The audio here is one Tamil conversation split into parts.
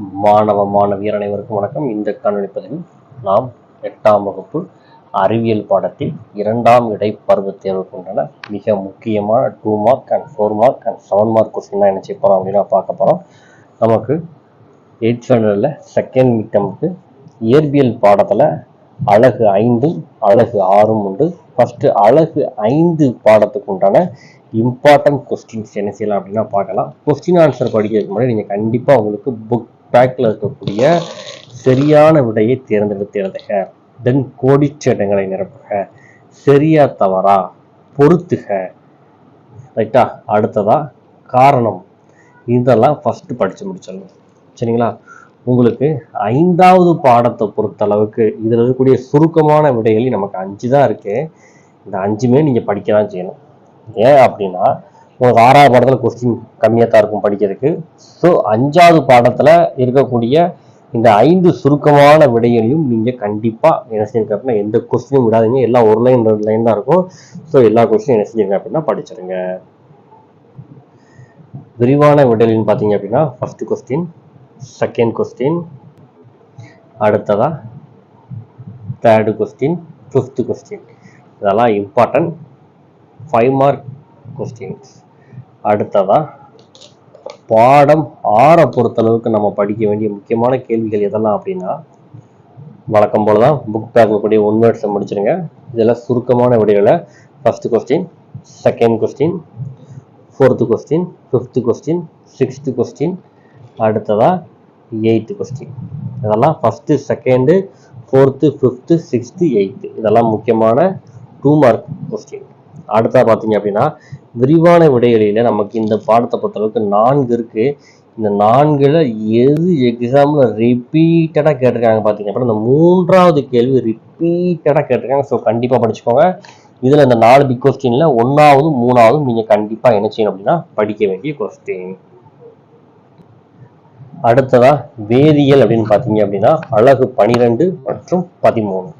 மாணவ மாணவியர் அனைவருக்கும் வணக்கம். இந்த காணொலி பதிவில் நாம் எட்டாம் வகுப்பு அறிவியல் பாடத்தில் இரண்டாம் இடை பருவத் தேர்வுக்குண்டான மிக முக்கியமான two mark and four mark and seven mark question என்ன செய்ய போகிறோம் அப்படின்னு பார்க்க போகிறோம் நமக்கு எயிட் ஸ்டாண்டர்டில் செகண்ட் மிட்டமுக்கு இயற்பியல் பாடத்தில் அழகு ஐந்தும் அழகு ஆறும் உண்டு. ஃபஸ்ட்டு அழகு ஐந்து பாடத்துக்கு உண்டான இம்பார்ட்டன்ட் கொஸ்டின்ஸ் என்ன செய்யலாம் அப்படின்னா பார்க்கலாம். கொஸ்டின் ஆன்சர் படிக்கிறதுக்கு முன்னாடி நீங்கள் கண்டிப்பாக உங்களுக்கு புக் பேக்கில் இருக்கக்கூடிய சரியான விடையை தேர்ந்தெடுத்து எழுதுக தென் கோடிச்சேட்டங்களை நிரப்புக. சரியா தவறா பொறுத்துக. ரைட்டா அடுத்ததா காரணம். இதெல்லாம் ஃபஸ்ட்டு படித்து முடிச்சிடணும். சரிங்களா? உங்களுக்கு ஐந்தாவது பாடத்தை பொறுத்த அளவுக்கு இதில் இருக்கக்கூடிய சுருக்கமான விடைகள் நமக்கு அஞ்சு தான் இருக்கு. இந்த அஞ்சுமே நீங்கள் படிக்க தான் செய்யணும். ஏன் அப்படின்னா உங்களுக்கு ஆறாவது பாடத்தில் கொஸ்டின் கம்மியாக தான் இருக்கும் படிக்கிறதுக்கு. ஸோ அஞ்சாவது பாடத்தில் இருக்கக்கூடிய இந்த ஐந்து சுருக்கமான விடைகளையும் நீங்கள் கண்டிப்பாக என்ன செஞ்சிருக்க அப்படின்னா எந்த கொஸ்டினும் விடாதீங்க. எல்லாம் ஒரு லைன் ரெண்டு லைன் தான் இருக்கும். ஸோ எல்லா கொஸ்டினும் என்ன செஞ்சிருங்க அப்படின்னா படிச்சிருங்க. விரிவான விடலின்னு பார்த்தீங்க அப்படின்னா ஃபஸ்ட்டு கொஸ்டின் செகண்ட் கொஸ்டின் அடுத்ததா தேர்டு கொஸ்டின் ஃபிஃப்த்து கொஸ்டின் இதெல்லாம் இம்பார்ட்டன்ட் ஃபைவ் மார்க் கொஸ்டின்ஸ் அடுத்ததா பாடம் ஆறை பொறுத்தளவுக்கு நம்ம படிக்க வேண்டிய முக்கியமான கேள்விகள் எதெல்லாம் அப்படின்னா வழக்கம் போல தான் புக் பேக்கில் கூடிய ஒன் வேர்ட்ஸை முடிச்சிருங்க. இதெல்லாம் சுருக்கமான விடைகளை first question second question fourth question fifth question sixth question அடுத்ததா எயித்து கொஸ்டின் இதெல்லாம் first second fourth fifth sixth eighth இதெல்லாம் முக்கியமான டூ மார்க் கொஸ்டின் அடுத்தா பார்த்தீங்க அப்படின்னா விரிவான விடைகளில் நமக்கு இந்த பாடத்தை பொறுத்தளவுக்கு நான்கு இருக்கு. இந்த நான்குல எது எக்ஸாமில் ரிப்பீட்டடாக கேட்டிருக்காங்க பார்த்தீங்க அப்படின்னா இந்த மூன்றாவது கேள்வி ரிப்பீட்டடாக கேட்டிருக்காங்க. ஸோ கண்டிப்பாக படிச்சுக்கோங்க. இதில் இந்த நாலு பிக் கொஸ்டினில் ஒன்றாவது மூணாவதும் நீங்கள் கண்டிப்பாக என்ன செய்யணும் அப்படின்னா படிக்க வேண்டிய கொஸ்டின் அடுத்ததா வேதியியல் அப்படின்னு பார்த்தீங்க அப்படின்னா அழகு பனிரெண்டு மற்றும் பதிமூணு.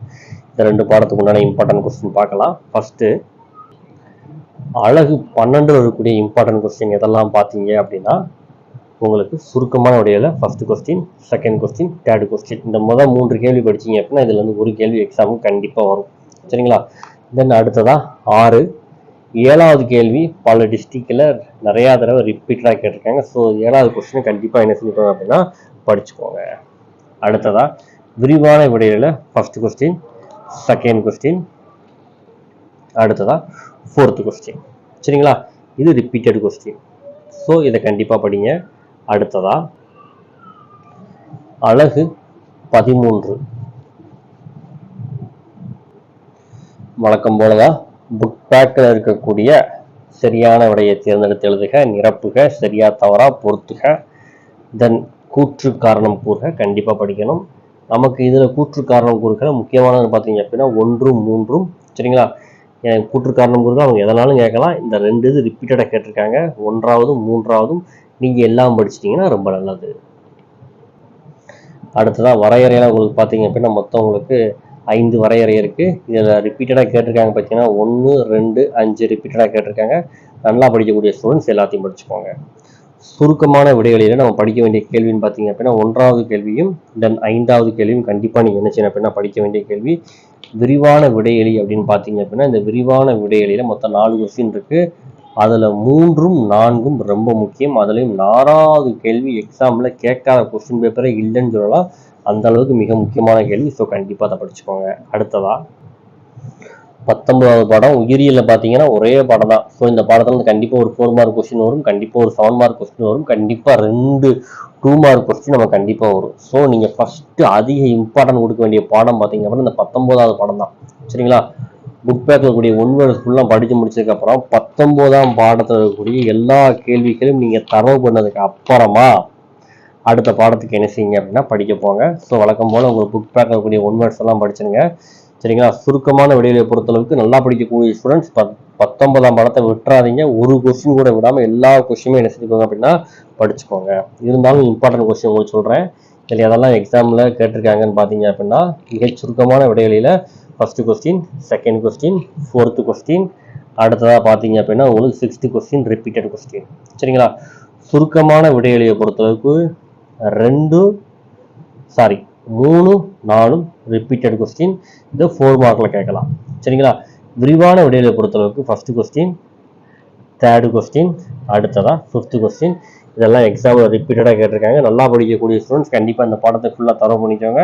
இந்த ரெண்டு பாடத்துக்கு உண்டான இம்பார்ட்டன்ட் கொஸ்டின் பார்க்கலாம். ஃபர்ஸ்ட் அழகு பன்னெண்டு இருக்கக்கூடிய இம்பார்ட்டன்ட் கொஸ்டின் எதெல்லாம் பார்த்தீங்க அப்படின்னா உங்களுக்கு சுருக்கமான உடையில first question second question third question இந்த முதல் மூன்று கேள்வி படிச்சீங்க அப்படின்னா இதுல இருந்து ஒரு கேள்வி எக்ஸாமும் கண்டிப்பாக வரும். சரிங்களா? தென் அடுத்ததா ஆறு. ஏழாவது கேள்வி பல டிஸ்ட்ரிக்டில் நிறையா தடவை ரிப்பீட்டடாக கேட்டிருக்காங்க. ஸோ ஏழாவது கொஸ்டினை கண்டிப்பாக என்ன செஞ்சுக்கோங்க அப்படின்னா படிச்சுக்கோங்க. அடுத்ததா விரிவான விடையில ஃபர்ஸ்ட் கொஸ்டின் செகண்ட் கொஸ்டின் அடுத்ததா ஃபோர்த்து கொஸ்டின் சரிங்களா? இது ரிப்பீட்டட் கொஸ்டின் ஸோ இதை கண்டிப்பாக படிங்க. அடுத்ததா அழகு பதிமூன்று. வழக்கம் போலதான் புக் பேக்கில் இருக்கக்கூடிய சரியான விடையை தேர்ந்தெடுத்து எழுதுக நிரப்புக சரியா தவறா பொறுத்துக. தென் கூற்று காரணம் கூறுக. கண்டிப்பாக படிக்கணும். நமக்கு இதில் கூற்று காரணம் கூறுகிற முக்கியமானது பார்த்தீங்க அப்படின்னா ஒன்றும் மூன்றும். சரிங்களா? கூற்று காரணம் கொடுக்க அவங்க எதனாலும் கேட்கலாம். இந்த ரெண்டு இது ரிப்பீட்டடாக கேட்டிருக்காங்க. ஒன்றாவதும் மூன்றாவதும் நீங்கள் எல்லாம் படிச்சிட்டிங்கன்னா ரொம்ப நல்லது. அடுத்ததாக வரையறையெல்லாம் உங்களுக்கு பார்த்தீங்க அப்படின்னா மொத்தம் உங்களுக்கு ஐந்து வரையறை இருக்குது இதில் ரிப்பீட்டடாக கேட்டிருக்காங்க பார்த்தீங்கன்னா ஒன்று ரெண்டு அஞ்சு ரிப்பீட்டடாக கேட்டிருக்காங்க. நல்லா படிக்கக்கூடிய ஸ்டூடெண்ட்ஸ் எல்லாத்தையும் படிச்சுக்கோங்க. சுருக்கமான விடைகளில் நம்ம படிக்க வேண்டிய கேள்வின்னு பார்த்தீங்க அப்படின்னா ஒன்றாவது கேள்வியும் தென் ஐந்தாவது கேள்வியும் கண்டிப்பாக நீங்கள் என்ன செய்யணும் அப்படின்னா படிக்க வேண்டிய கேள்வி. விரிவான விடையெளி அப்படின்னு பார்த்தீங்க அப்படின்னா இந்த விரிவான விடையெளியில் மொத்தம் நாலு கொஸ்டின் இருக்குது அதில் மூன்றும் நான்கும் ரொம்ப முக்கியம். அதுலேயும் நாலாவது கேள்வி எக்ஸாமில் கேட்காத கொஸ்டின் பேப்பரே இல்லைன்னு சொல்லலாம். அந்த அளவுக்கு மிக முக்கியமான கேள்வி. ஸோ கண்டிப்பாக அதை படிச்சுக்கோங்க. அடுத்ததா? பத்தொன்பதாவது பாடம். உயிரியலில் பார்த்தீங்கன்னா ஒரே பாடம் தான். ஸோ இந்த பாடத்தில் கண்டிப்பாக ஒரு ஃபோர் மார்க் கொஸ்டின் வரும் கண்டிப்பாக ஒரு செவன் மார்க் கொஸ்டின் வரும் கண்டிப்பாக ரெண்டு டூ மார்க் கொஸ்டின் நம்ம கண்டிப்பாக வரும். ஸோ நீங்கள் ஃபஸ்ட்டு அதிக இம்பார்ட்டன்ட் கொடுக்க வேண்டிய பாடம் பார்த்தீங்க அப்படின்னா இந்த பத்தொம்போதாவது பாடம் தான். சரிங்களா? புக் பேக்கில் இருக்கக்கூடிய ஒன்பது ஃபுல்லாக படித்து முடிச்சதுக்கப்புறம் பத்தொம்போதாம் பாடத்தில் இருக்கக்கூடிய எல்லா கேள்விகளையும் நீங்கள் தரவு பண்ணதுக்கு அப்புறமா அடுத்த பாடத்துக்கு என்ன செய்யுங்க அப்படின்னா படிக்க போங்க. ஸோ வழக்கம் போல் உங்களுக்கு புக் பேக்கில் இருக்கக்கூடிய ஒன் வேர்ட்ஸ் எல்லாம் படிச்சிருங்க. சரிங்களா? சுருக்கமான விடையில பொறுத்தளவுக்கு நல்லா படிக்கக்கூடிய ஸ்டூடெண்ட்ஸ் பத்தொன்பதாம் படத்தை விட்டுறாதீங்க. ஒரு கொஸ்டின் கூட விடாமல் எல்லா கொஸ்டினுமே என்ன செஞ்சுக்கோங்க அப்படின்னா படிச்சுக்கோங்க. இருந்தாலும் இம்பார்ட்டன்ட் கொஸ்டின் உங்களுக்கு சொல்கிறேன் இதில் அதெல்லாம் எக்ஸாமில் கேட்டிருக்காங்கன்னு பார்த்தீங்க அப்படின்னா மிகச் சுருக்கமான விடைகளில் first question second question fourth question அடுத்ததாக பார்த்தீங்க அப்படின்னா உங்களுக்கு சிக்ஸ்த்து கொஸ்டின் ரிப்பீட்டட் கொஸ்டின் சரிங்களா? சுருக்கமான விடையலியை பொறுத்தளவுக்கு ரெண்டு சாரி மூணு நாலும் ரிப்பீட்டட் கொஸ்டின் இது ஃபோர் மார்க்கில் கேட்கலாம். சரிங்களா? விரிவான விடையில பொறுத்தளவுக்கு ஃபஸ்ட்டு கொஸ்டின் தேர்டு கொஸ்டின் அடுத்ததா ஃபிஃப்த்து கொஸ்டின் இதெல்லாம் எக்ஸாம் ரிப்பீட்டடாக கேட்டிருக்காங்க. நல்லா படிக்கக்கூடிய ஸ்டூடெண்ட்ஸ் கண்டிப்பாக இந்த பாடத்தை ஃபுல்லாக தரவு பண்ணிக்கோங்க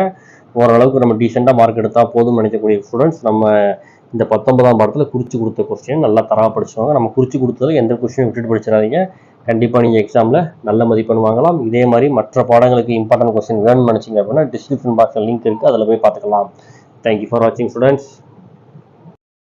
ஓரளவுக்கு நம்ம டீசெண்டாக மார்க் எடுத்தால் போதும் நினைக்கக்கூடிய ஸ்டூடெண்ட்ஸ் நம்ம இந்த பத்தொன்பதாம் பாடத்தில் குறித்து கொடுத்த கொஸ்டின் நல்லா தரவாக படிச்சுவாங்க நம்ம குறித்து கொடுத்ததில் எந்த கொஸ்டினும் விட்டுட்டு படிச்சிடாதீங்க. கண்டிப்பாக நீங்கள் எக்ஸாமில் நல்ல மதிப்பெண் வாங்கலாம். இதே மாதிரி மற்ற பாடங்களுக்கு இம்பார்ட்டன்ட் கொஸ்டின் வேணும்னு நினச்சிங்க அப்படின்னா டிஸ்கிரிப்ஷன் பாக்ஸில் லிங்க் இருக்குது அதில் போய் பார்த்துக்கலாம். தேங்க்யூ ஃபார் வாட்சிங் ஸ்டூடெண்ட்ஸ்